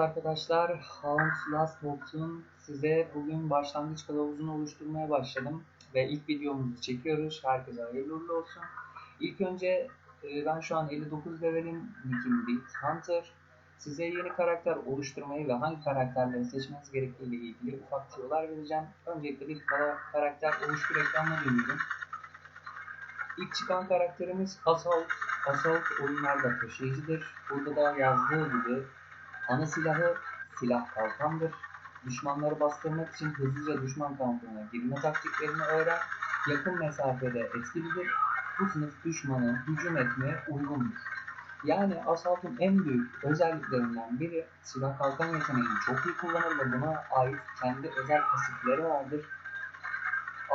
Arkadaşlar, Hounds Last Box'un size bugün başlangıç kılavuzunu oluşturmaya başladım ve ilk videomuzu çekiyoruz. Herkese hayırlı uğurlu olsun. İlk önce e, ben şu an 59 levelim, nickim Beat Hunter. Size yeni karakter oluşturmayı ve hangi karakterleri seçmeniz gerektiği ile ilgili ufak tüyolar vereceğim. Öncelikle bir kara- karakter oluştur ekranına dönüyorum. İlk çıkan karakterimiz Assault. Assault oyunlarda taşıyıcıdır. Burada da yazdığı gibi ana silahı silah kalkandır. Düşmanları bastırmak için hızlıca düşman kampına girme taktiklerini öğren. Yakın mesafede etkilidir. Bu sınıf düşmanı hücum etmeye uygundur. Yani Assault'un en büyük özelliklerinden biri silah kalkan yeteneğini çok iyi kullanır ve buna ait kendi özel pasifleri vardır.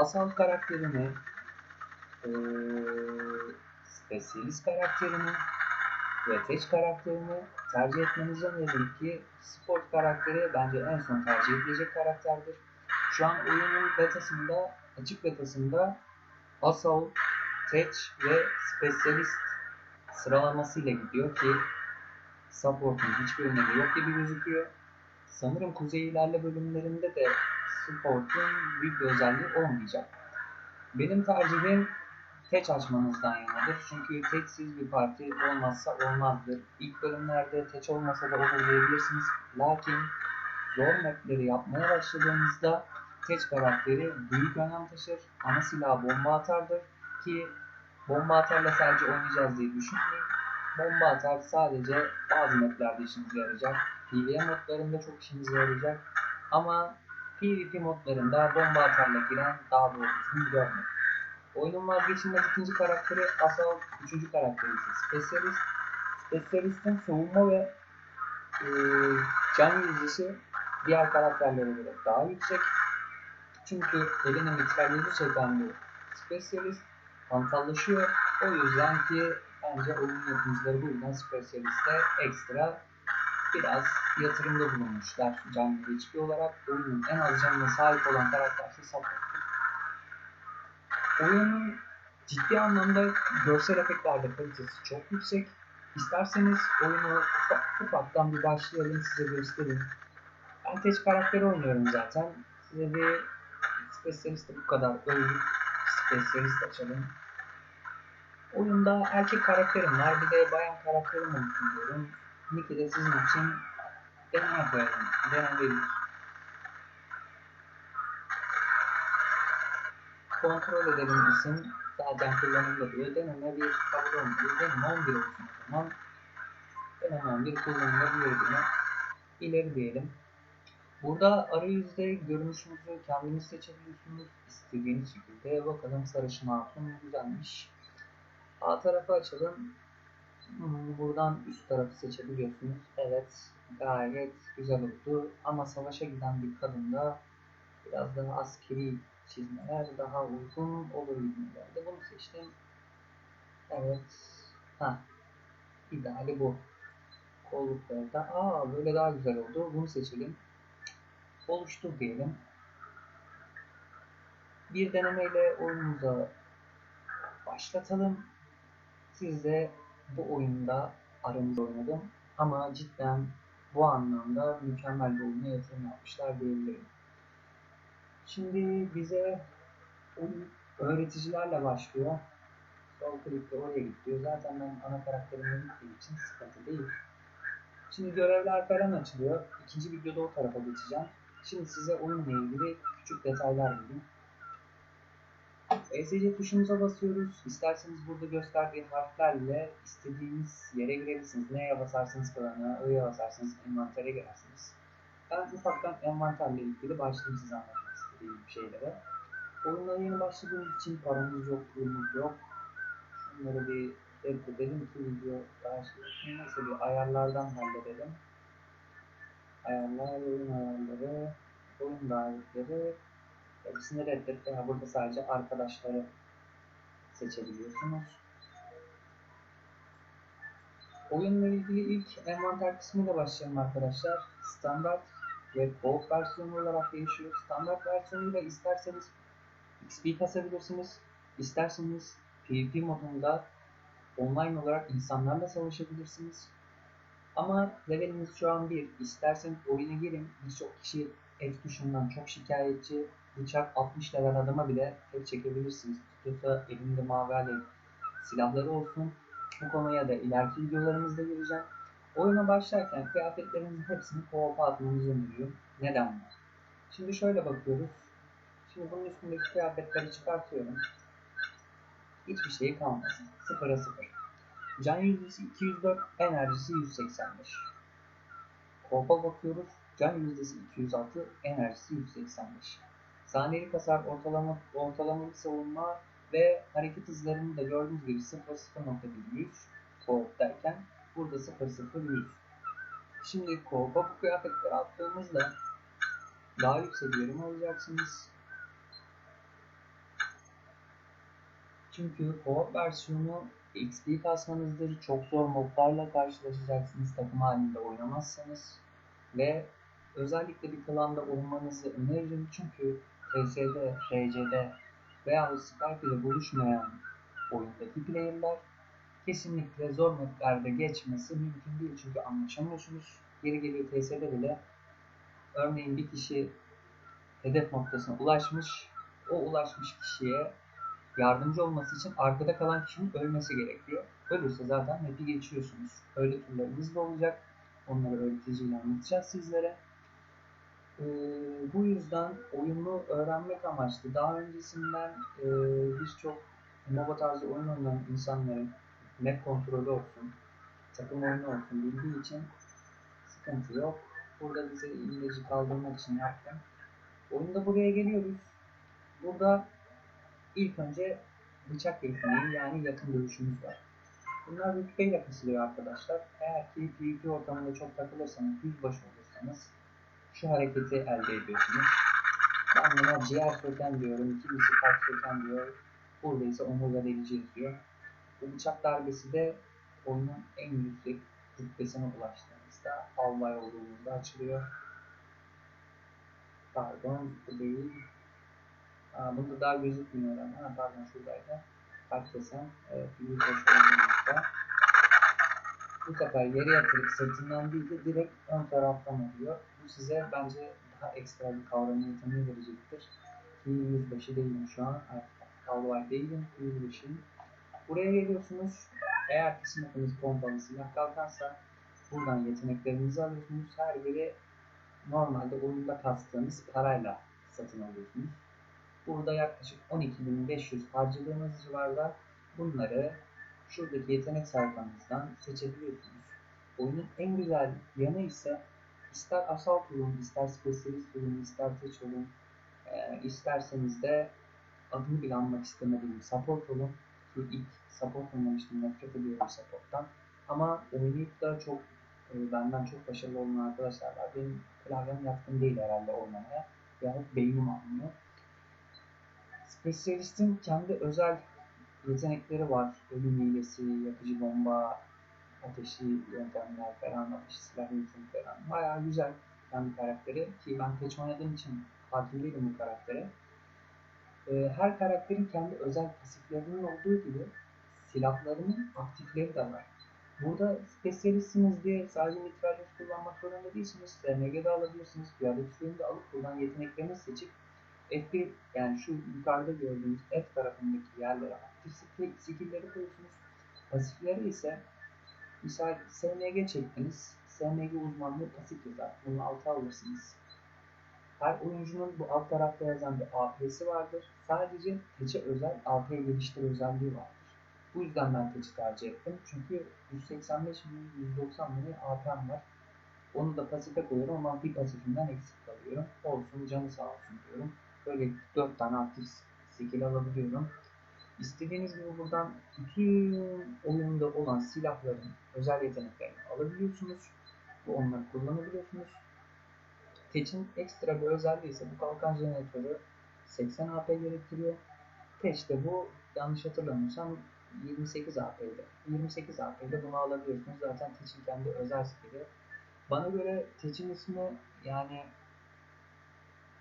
Assault karakterini eee Specialist karakterini ve Tech karakterini tercih etmenize önerim ki Sport karakteri bence en son tercih edilecek karakterdir. Şu an oyunun betasında, açık betasında Assault, Tech ve Specialist sıralamasıyla gidiyor ki Support'un hiçbir önemi yok gibi gözüküyor. Sanırım Kuzey İlerle bölümlerinde de Support'un büyük bir özelliği olmayacak. Benim tercihim teç açmanızdan yanadır. Çünkü teçsiz bir parti olmazsa olmazdır. İlk bölümlerde teç olmasa da olur diyebilirsiniz. Lakin zor mapleri yapmaya başladığınızda teç karakteri büyük önem taşır. Ana silah bomba atardır ki bomba atarla sadece oynayacağız diye düşünmeyin. Bomba atar sadece bazı maplerde işinize yarayacak. PvE modlarında çok işinize yarayacak. Ama PvP modlarında bomba atarla giren daha doğru düzgün görmedim. Oyunun vazgeçilmez ikinci karakteri Assault, üçüncü karakteri ise Specialist. Specialist'in savunma ve e, can yüzdesi diğer karakterlere göre daha yüksek. Çünkü eline mitralyözü çeken bir Specialist hantallaşıyor. O yüzden ki bence oyun yapımcıları bu yüzden Specialist'e ekstra biraz yatırımda bulunmuşlar canlı HP olarak. Oyunun en az canına sahip olan karakter ise Support. Oyunun ciddi anlamda görsel efektlerde kalitesi çok yüksek. İsterseniz oyunu ufak, ufaktan bir başlayalım size göstereyim. Ben Teç karakteri oynuyorum zaten. Size bir Specialist'ı bu kadar övdük. Specialist açalım. Oyunda erkek karakterim var. Bir de bayan karakterim olsun diyorum. Nick'i de sizin için deneme koyalım. Denemelik. Kontrol edelim isim zaten kullanımda diyor. Deneme bir kabul olmuyor. Deneme 11 olsun o zaman. Deneme 11 kullanımda diyelim. İleri diyelim. Burada arayüzde görünüşünüzü kendiniz seçebiliyorsunuz. istediğiniz şekilde. Bakalım sarışın hatun güzelmiş. A tarafı açalım. Hmm, Buradan üst tarafı seçebiliyorsunuz. Evet gayet güzel oldu. Ama savaşa giden bir kadında biraz daha askeri çizmeler daha uygun olur gibi. Bunu seçtim. Evet. Ha. İdeali bu. Kolluklarda. Aa böyle daha güzel oldu. Bunu seçelim. Oluştur diyelim. Bir denemeyle oyunumuza başlatalım. Siz de bu oyunda aranızda oynadım. Ama cidden bu anlamda mükemmel bir oyuna yatırım yapmışlar diyebilirim. Şimdi bize öğreticilerle başlıyor. Sol klikle oraya gidiyor. Zaten ben ana karakterime gittiğim için sıkıntı değil. Şimdi görevler falan açılıyor. İkinci videoda o tarafa geçeceğim. Şimdi size oyunla ilgili küçük detaylar vereyim. ESC tuşumuza basıyoruz. İsterseniz burada gösterdiği harflerle istediğiniz yere girebilirsiniz. Neye basarsanız kalana, Ö'ye basarsanız envantere girersiniz. Ben ufaktan envanterle ilgili başlayayım size istediğim şeylere. Oyuna yeni başladığımız için paramız yok, pulumuz yok. Şunları bir reddedelim ki video daha şey Nasıl bir ayarlardan halledelim. Ayarlar, oyun ayarları, oyun davetleri. Hepsini reddet veya burada sadece arkadaşları seçebiliyorsunuz. Oyunla ilgili ilk envanter kısmıyla başlayalım arkadaşlar. Standart ve Gold versiyonu olarak değişiyor. Standart versiyonuyla isterseniz XP kasabilirsiniz. İsterseniz PvP modunda online olarak insanlarla savaşabilirsiniz. Ama leveliniz şu an 1. İsterseniz oyuna girin. Birçok kişi F tuşundan çok şikayetçi. Bıçak 60 level adama bile tek çekebilirsiniz. Tutuyorsa elinde mavi alev silahları olsun. Bu konuya da ileriki videolarımızda gireceğim. Oyuna başlarken kıyafetlerinizin hepsini co-op'a atmanızı öneriyorum. Neden mi? Şimdi şöyle bakıyoruz. Şimdi bunun üstündeki kıyafetleri çıkartıyorum. Hiçbir şey kalmasın. Sıfıra sıfır. Can yüzdesi 204, enerjisi 185. Korpa bakıyoruz. Can yüzdesi 206, enerjisi 185. Saniyelik hasar ortalama, ortalamalı savunma ve hareket hızlarını da gördüğünüz gibi 0 0.100 Coop derken burada 0 0 100. Şimdi Coop'a bu kıyafetleri attığımızda daha yüksek yorum alacaksınız. Çünkü co-op versiyonu XP kasmanızdır. Çok zor moblarla karşılaşacaksınız takım halinde oynamazsanız. Ve özellikle bir klanda olmanızı öneririm. Çünkü TS'de, RC'de veya Skype ile buluşmayan oyundaki player'lar kesinlikle zor maplerde geçmesi mümkün değil. Çünkü anlaşamıyorsunuz. Geri geliyor TS'de bile örneğin bir kişi hedef noktasına ulaşmış. O ulaşmış kişiye yardımcı olması için arkada kalan kişinin ölmesi gerekiyor. Ölürse zaten map'i geçiyorsunuz. Öyle turlarımız da olacak. Onları öğreticiyle anlatacağız sizlere. Ee, bu yüzden oyunu öğrenmek amaçlı daha öncesinden e, birçok MOBA tarzı oyun oynayan insanların map kontrolü olsun, takım oyunu olsun bildiği için sıkıntı yok. Burada bize İngilizce kaldırmak için yaptım. Oyunda buraya geliyoruz. Burada ilk önce bıçak yeteneği yani yakın dövüşümüz var. Bunlar rütbeyle kısılıyor arkadaşlar. Eğer ki PvP ortamında çok takılırsanız, yüzbaşı olursanız şu hareketi elde ediyorsunuz. Ben buna ciğer söken diyorum, kimisi kalp söken diyor. Burada ise omurga delici yazıyor. Bu bıçak darbesi de oyunun en yüksek rütbesine ulaştığınızda, albay olduğunuzda açılıyor. Pardon, bu değil. Aa, bunda daha gözükmüyor ama. Ha, pardon şuradaydı. Kalp desen, evet, olduğunuzda. Bu sefer yere yatırıp sırtından değil de direkt ön taraftan oluyor. Bu size bence daha ekstra bir kavram yeteneği verecektir. Ki yüzbaşı değilim şu an. Albay değilim, yüzbaşıyım. Buraya geliyorsunuz. Eğer ki sınıfınız silah kalkarsa buradan yeteneklerinizi alıyorsunuz. Her biri normalde oyunda kastığınız parayla satın alıyorsunuz. Burada yaklaşık 12.500 harcadığınız civarda bunları şuradaki yetenek sayfanızdan seçebiliyorsunuz. Oyunun en güzel yanı ise ister assault olun, ister specialist olun, ister teç olun, e, isterseniz de adını bile anmak istemediğim support olun. Ki ilk support oynamıştım, nefret ediyorum supporttan. Ama oynayıp da çok e, benden çok başarılı olan arkadaşlar var. Benim klavyem yatkın değil herhalde oynamaya. Yahut beynim almıyor. Specialist'in kendi özel yetenekleri var. Ölüm hilesi, yakıcı bomba, ateşi yöntemler falan, ateşi silah yöntemi falan. Bayağı güzel kendi karakteri ki ben teç oynadığım için hakim değilim bu karaktere. Ee, her karakterin kendi özel pasiflerinin olduğu gibi silahlarının aktifleri de var. Burada spesyalistsiniz diye sadece mitralyöz kullanmak zorunda değilsiniz. SMG'de alabilirsiniz. Piyade tüfeğini de alıp buradan yeteneklerini seçip F1 yani şu yukarıda gördüğünüz F tarafındaki yerlere aktif skill'leri koyuyorsunuz. Pasifleri ise misal SMG çektiniz. SMG uzmanlığı pasif yazar. Bunu alta alırsınız. Her oyuncunun bu alt tarafta yazan bir AP'si vardır. Sadece teçe özel AP geliştir özelliği vardır. Bu yüzden ben teçi tercih ettim. Çünkü 185 mi 190 mı AP'm var. Onu da pasife koyuyorum ama bir pasifimden eksik kalıyorum. Olsun canı sağ olsun diyorum. Böyle 4 tane aktif skill alabiliyorum. İstediğiniz gibi buradan bütün oyunda olan silahların özel yeteneklerini alabiliyorsunuz. Bu onları kullanabiliyorsunuz. Teç'in ekstra bir özelliği ise bu kalkan jeneratörü 80 AP gerektiriyor. Teç de bu yanlış hatırlamıyorsam 28 AP'de. 28 AP'de bunu alabiliyorsunuz. Zaten Teç'in kendi özel skill'i. Bana göre Teç'in ismi yani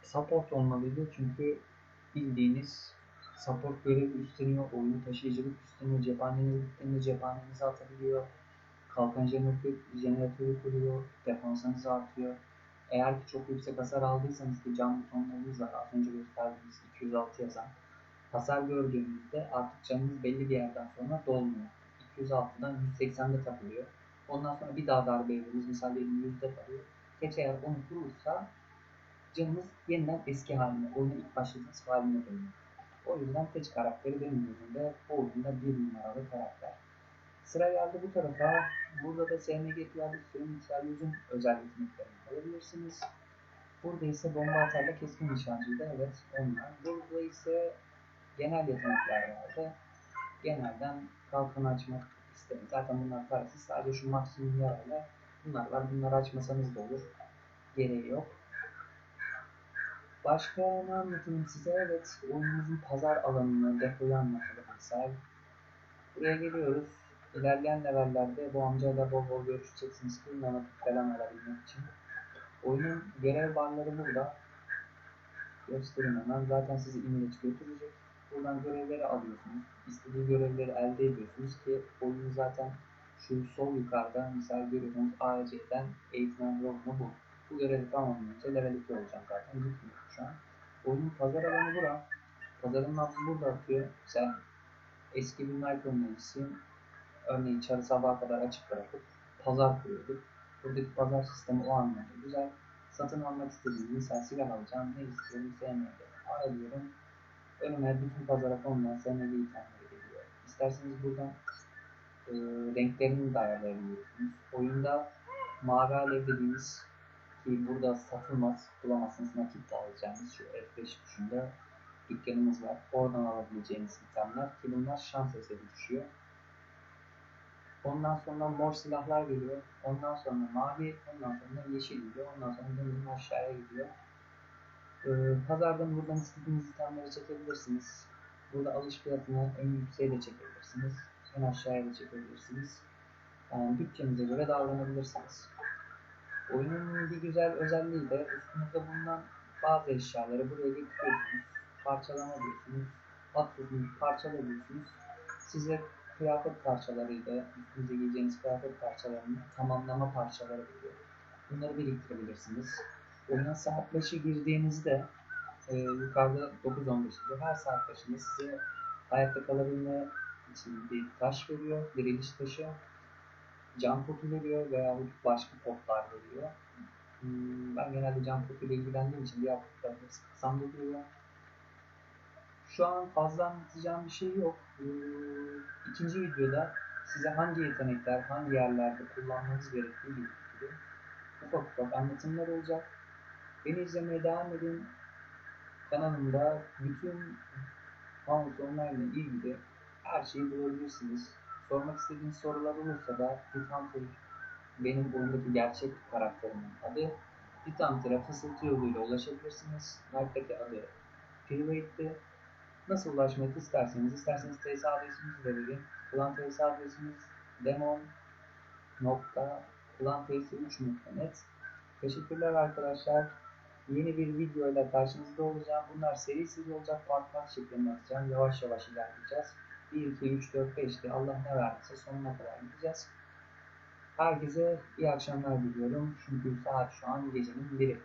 support olmalıydı çünkü bildiğiniz support görevi üstleniyor, oyunu taşıyıcılık üstleniyor, cephaneniz bittiğinde cephanenizi atabiliyor, kalkan jeneratörü, jeneratörü kuruyor, defansınız artıyor. Eğer ki çok yüksek hasar aldıysanız ki cam butonlarınız var. Az önce gösterdiğimiz 206 yazan. Hasar gördüğünüzde artık canınız belli bir yerden sonra dolmuyor. 206'dan 180'de takılıyor. Ondan sonra bir daha darbe yiyoruz. Mesela benim yüzde kalıyor. Keçe eğer onu kurursa canınız yeniden eski haline, oyuna ilk başladığınız haline dönüyor. O yüzden Teç karakteri benim gözümde bu oyunda bir numaralı karakter. Sıra geldi bu tarafa. Burada da SMG Piyade Sürüm Mitralyöz'ün özel yeteneklerini alabilirsiniz. Burada ise bomba atarla keskin nişancıydı. Evet onlar. Burada ise genel yetenekler vardı. Genelden kalkan açmak isterim. Zaten bunlar parasız. Sadece şu maksimum yarayla bunlar var. Bunları açmasanız da olur. Gereği yok. Başka ne anlatayım size? Evet, oyunumuzun pazar alanını, depoyu anlatalım misal. Buraya geliyoruz. İlerleyen levellerde bu amcayla bol bol görüşeceksiniz ki nanotik falan alabilmek için. Oyunun görev barları burada. Göstereyim hemen. Zaten sizi imleç götürecek. Buradan görevleri alıyorsunuz. İstediği görevleri elde ediyorsunuz ki oyun zaten şu sol yukarıda misal görüyorsunuz AEC'den eğitmen yolunu bu. Bu görevi tamamlayınca level 2 olacağım zaten. Gitmiyor şu an. Oyunun pazar alanı bura. Pazarın nabzı burada atıyor. Sen eski bir Nike oynayıcısı örneğin çarı sabaha kadar açık bırakıp pazar kuruyorduk. Buradaki pazar sistemi o anlamda güzel. Satın almak istediğim mesela silah alacağım. Ne istiyorum? SMG. Arıyorum. Önüme bütün pazara konulan SMG itemleri geliyor. İsterseniz buradan e, renklerini de ayarlayabiliyorsunuz. Oyunda mavi alev dediğimiz ki burada satılmaz, bulamazsınız nakit de alacağınız şu F5 tuşunda dükkanımız var. Oradan alabileceğiniz itemler ki bunlar şans eseri düşüyor. Ondan sonra mor silahlar geliyor. Ondan sonra mavi, ondan sonra yeşil geliyor. Ondan sonra dönüm aşağıya gidiyor. Ee, pazardan buradan istediğiniz itemleri çekebilirsiniz. Burada alış fiyatını en yükseğe de çekebilirsiniz. En aşağıya da çekebilirsiniz. Yani bütçenize göre davranabilirsiniz. Oyunun bir güzel özelliği de üstünüzde bulunan bazı eşyaları buraya getiriyorsunuz. Parçalama diyorsunuz. Atıyorsunuz, parçalıyorsunuz. Size kıyafet parçalarıyla üstünüze giyeceğiniz kıyafet parçalarını tamamlama parçaları veriyor. Bunları biriktirebilirsiniz. Oyuna saat başı girdiğinizde e, yukarıda 9-15 diyor. Her saat başında size hayatta kalabilme için bir taş veriyor. Diriliş taşı. Can potu veriyor veya başka potlar veriyor. Hmm, Ben genelde can potu ile ilgilendiğim için diğer potlar hepsi kasamda duruyor. Şu an fazla anlatacağım bir şey yok. Ee, İkinci videoda size hangi yetenekler, hangi yerlerde kullanmanız gerektiği gibi ufak ufak anlatımlar olacak. Beni izlemeye devam edin. Kanalımda bütün House Online ilgili her şeyi bulabilirsiniz. Sormak istediğiniz sorular olursa da Hithunter benim oyundaki gerçek karakterimin adı. Hitchunter'a fısıltı yoluyla ulaşabilirsiniz. Knight'taki adı Private'di. Nasıl ulaşmak isterseniz, isterseniz TS adresimizi de vereyim. Klan TS adresimiz demon.klants3.net Teşekkürler arkadaşlar. Yeni bir video ile karşınızda olacağım. Bunlar serisiz olacak. Part part şeklinde atacağım. Yavaş yavaş ilerleyeceğiz. 1, 2, 3, 4, 5'te Allah ne verdiyse sonuna kadar gideceğiz. Herkese iyi akşamlar diliyorum. Çünkü saat şu an gecenin biri.